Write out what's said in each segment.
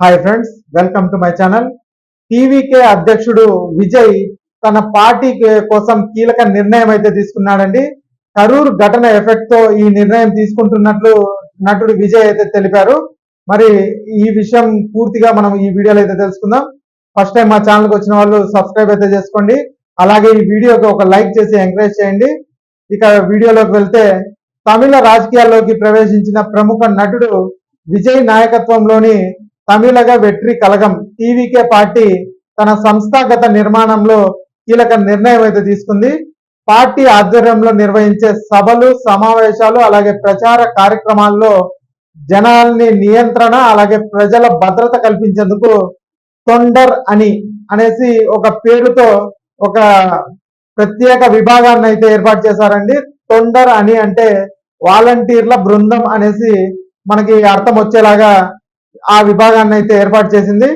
Hi friends welcome to my channel TVK అధ్యక్షుడు విజయ్ తన party కోసం కీలక నిర్ణయం అయితే తీసుకున్నాడండి. కరూర్ ఘటన ఎఫెక్ట్తో ఈ నిర్ణయం తీసుకుంటున్నట్లు నటుడు విజయ్ అయితే తెలిపారు. మరి ఈ విషయం పూర్తిగా మనం ఈ వీడియోలో అయితే తెలుసుకుందాం. ఫస్ట్ టైం మా ఛానల్కి వచ్చిన వాళ్ళు సబ్స్క్రైబ్ అయితే చేసుకోండి. అలాగే ఈ వీడియోకి ఒక లైక్ చేసి ఎంకరేజ్ చేయండి. ఇక వీడియోలోకి వెళ్తే తమిళ రాజకీయాల్లోకి ప్రవేశించిన ప్రముఖ నటుడు విజయ్ నాయకత్వంలోని తమిళగ వెట్రి కలగం టీవీకే పార్టీ తన సంస్థాగత నిర్మాణంలో కీలక నిర్ణయం అయితే తీసుకుంది. పార్టీ ఆధ్వర్యంలో నిర్వహించే సభలు సమావేశాలు అలాగే ప్రచార కార్యక్రమాల్లో జనాల్ని నియంత్రణ అలాగే ప్రజల భద్రత కల్పించేందుకు తొండర్ అని అనేసి ఒక పేరుతో ఒక ప్రత్యేక విభాగాన్ని అయితే ఏర్పాటు చేశారండి. తొండర్ అని అంటే వాలంటీర్ల బృందం అనేసి మనకి అర్థం వచ్చేలాగా ఆ విభాగాన్ని అయితే ఏర్పాటు చేసింది.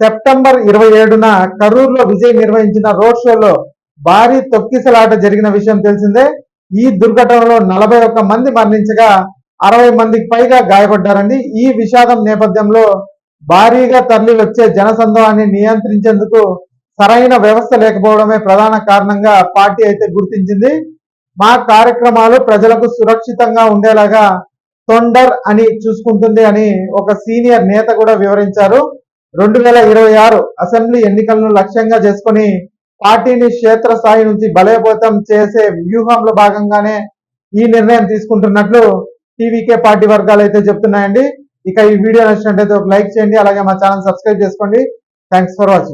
సెప్టెంబర్ ఇరవై ఏడున కరూరులో విజయ్ నిర్వహించిన రోడ్ షోలో భారీ తొక్కిసలాట జరిగిన విషయం తెలిసిందే. ఈ దుర్ఘటనలో నలభై ఒక్క మంది మరణించగా అరవై మందికి పైగా గాయపడ్డారండి. ఈ విషాదం నేపథ్యంలో భారీగా తరలి వచ్చే జనసందోహాన్ని నియంత్రించేందుకు సరైన వ్యవస్థ లేకపోవడమే ప్రధాన కారణంగా పార్టీ అయితే గుర్తించింది. మా కార్యక్రమాలు ప్రజలకు సురక్షితంగా ఉండేలాగా తొండర్ అని చూసుకుంటుంది అని ఒక సీనియర్ నేత కూడా వివరించారు. రెండు వేల ఇరవై ఆరు అసెంబ్లీ ఎన్నికలను లక్ష్యంగా చేసుకుని పార్టీని క్షేత్రస్థాయి నుంచి బలోపేతం చేసే వ్యూహంలో భాగంగానే ఈ నిర్ణయం తీసుకుంటున్నట్లు టీవీకే పార్టీ వర్గాలు అయితే చెప్తున్నాయండి. ఇక ఈ వీడియో నచ్చినట్లయితే ఒక లైక్ చేయండి అలాగే మా ఛానల్ సబ్స్క్రైబ్ చేసుకోండి. Thanks for watching.